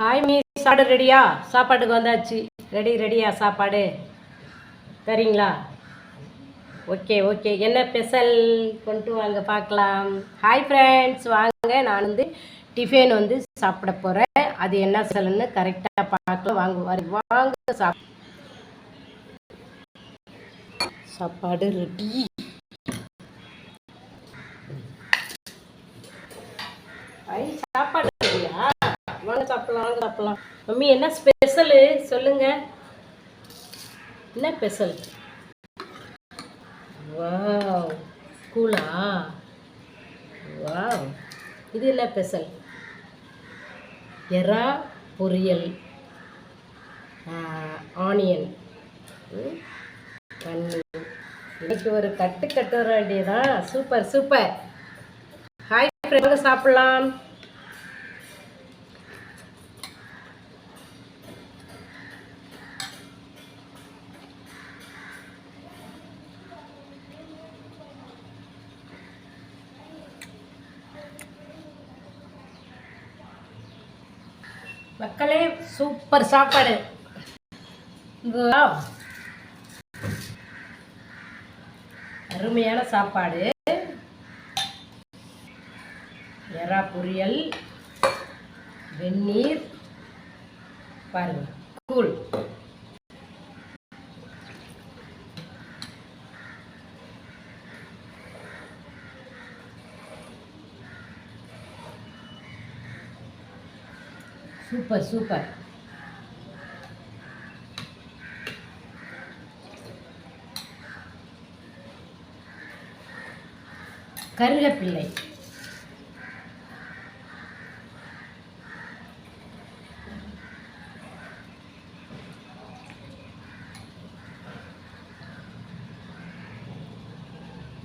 Hi me சாப்பாடு ரெடியா? சாப்பாட்டுக்கு வந்தாச்சு. ரெடி ரெடியா சாப்பாடு? தரீங்களா? Okay okay. என்ன ஸ்பெஷல் கொண்டு வாங்க பார்க்கலாம். ஹாய் ஃப்ரெண்ட்ஸ் வாங்க. நான் வந்து டிஃபன் வந்து சாப்பிட போகிறேன் அது என்ன ஸ்பெஷல்னு கரெக்டாக பார்க்கலாம். வாங்க வாங்க சாப். சாப்பாடு ரெடி. சாப்பாடு சாப்பிடலாம் மம்மி என்ன ஸ்பெஷலு? சொல்லுங்க. என்ன ஸ்பெஷல்? வாவ். கூலா? வாவ். இது என்ன ஸ்பெஷல்? எறா பொரியல். ஆனியன். தண்ணி இன்னைக்கு ஒரு தட்டு கட்டுற வேண்டியதான் சூப்பர் சூப்பர். ஹாய் ஃப்ரெண்ட் சாப்பிடலாம். மக்களே சூப்பர் சாப்பாடு. அருமையான சாப்பாடு. எறா பொரியல் வெந்நீர் பாருங்க கூழ். Super super. கருகப்பிள்ளை.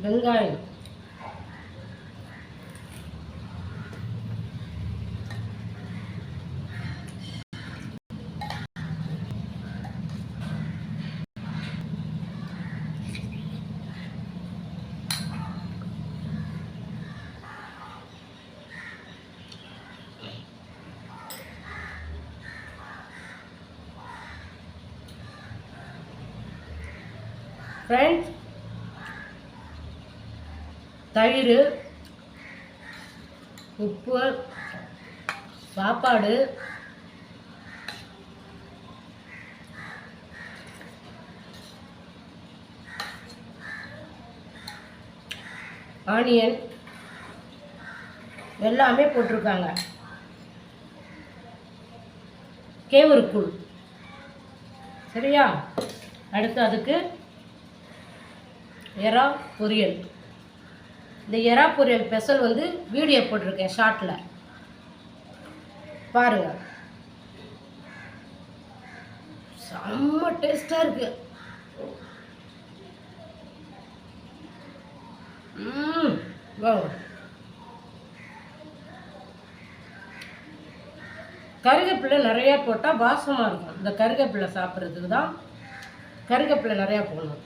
வெங்காயம். ஃப்ரெண்ட்ஸ் தயிர் உப்பு சாப்பாடு ஆனியன் எல்லாமே போட்டிருக்காங்க. கேவருக்குள். சரியா? அடுத்து அதுக்கு எறா பொரியல். இந்த எறா பொரியல் ஸ்பெஷல் வந்து வீடியோ போட்டிருக்கேன் ஷார்ட்டில் பாருங்க. செம்ம டேஸ்டாக இருக்கு. கருகப்பிள்ளை நிறையா போட்டால் வாசமாக இருக்கும். இந்த கருகப்பிள்ளை சாப்பிட்றதுக்கு தான் கருகப்பிள்ளை நிறையா போடணும்.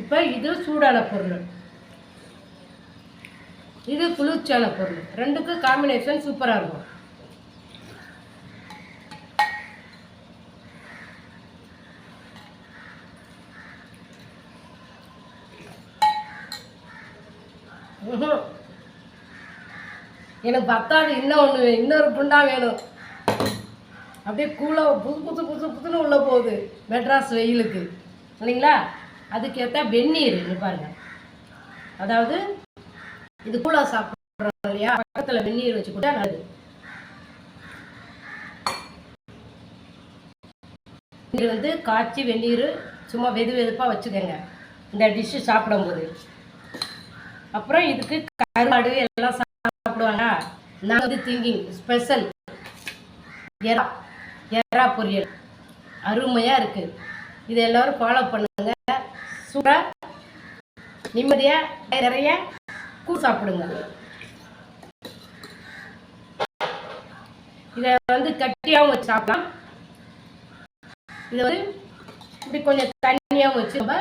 இப்போ இது சூடான பொருள். இது குளிர்ச்சியான பொருள். ரெண்டுக்கும் காம்பினேஷன் சூப்பராக இருக்கும். எனக்கு பத்தாது இன்னும் ஒன்று இன்னொரு புண்டா வேணும். அப்படியே கூலாக புது புது புது புதுன்னு உள்ளே போகுது. மெட்ராஸ் வெயிலுக்கு. இல்லைங்களா? அதுக்கேற்ற வெந்நீர் பாருங்க. அதாவது இது கூலாக சாப்பிட்றோம் இல்லையா? பக்கத்தில் வெந்நீர் வச்சு கூட நல்லது. இது வந்து காய்ச்சி வெந்நீர் சும்மா வெது வெதுப்பாக வச்சுக்கோங்க. இந்த டிஷ்ஷு சாப்பிடும்போது. அப்புறம் இதுக்கு கருவாடு எல்லாம் சாப்பிடுவாங்க நான் வந்து திங்கிங் ஸ்பெஷல் எறா எறா பொரியல். அருமையாக இருக்குது இது எல்லாரும் ஃபாலோ பண்ணுங்க. சூடாக நிம்மதியாக நிறைய கூழ் சாப்பிடுங்க. இதை வந்து கட்டியாகவும் வச்சு சாப்பிடலாம். இதை வந்து இப்படி கொஞ்சம் தண்ணியாகவும் வச்சு நம்ம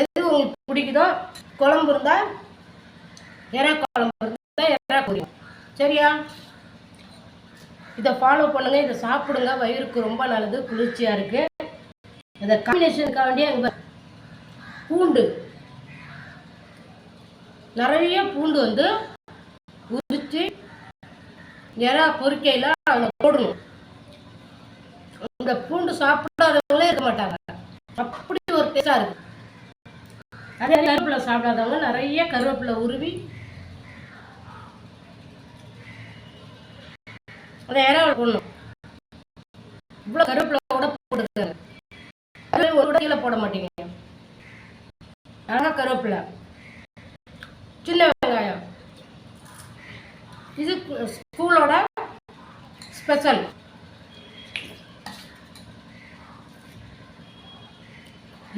எது உங்களுக்கு பிடிக்குதோ குழம்பு இருந்தால் எறா குழம்பு இருந்தால் எறா பொரியும் சரியா? இதை ஃபாலோ பண்ணுங்க இதை சாப்பிடுங்க. வயிறுக்கு ரொம்ப நல்லது குளிர்ச்சியாக இருக்கு. இந்த காம்பினேஷனுக்காக வேண்டிய பூண்டு. நிறைய பூண்டு வந்து உரிச்சு எறா பொரிக்கையில் அதில் போடணும். இந்த பூண்டு சாப்பிடாதவங்களே இருக்க மாட்டாங்க. அப்படி ஒரு டேஸ்டாக இருக்கு. அதே கருவேப்பிலை சாப்பிடாதவங்க நிறைய கருவேப்பிலை உருவி அதை இறாவை போடணும் இவ்வளோ கருவேப்பிலை கூட போட்டுருக்காங்க அதுவே ஒரு கூட கீழே போட மாட்டீங்க. அழகாக கருவேப்பிலை. சின்ன வெங்காயம். இது ஸ்கூலோட ஸ்பெஷல்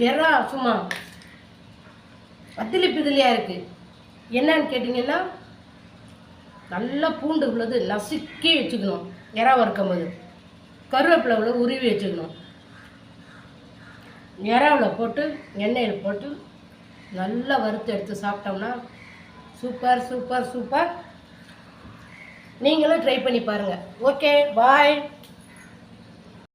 எறா சும்மா. அத்திலி பிதிலியாக இருக்கு. என்னன்னு கேட்டிங்கன்னா நல்லா பூண்டு உள்ளது நசுக்கி வச்சுக்கணும். எறா வறுக்கும் போது. கருவேப்பிலை உள்ள உருவி வச்சுக்கணும். எறாவில் போட்டு எண்ணெயில் போட்டு நல்லா வறுத்து எடுத்து சாப்பிட்டோம்னா சூப்பர் சூப்பர் சூப்பர் நீங்களும் ட்ரை பண்ணி பாருங்கள் ஓகே பாய்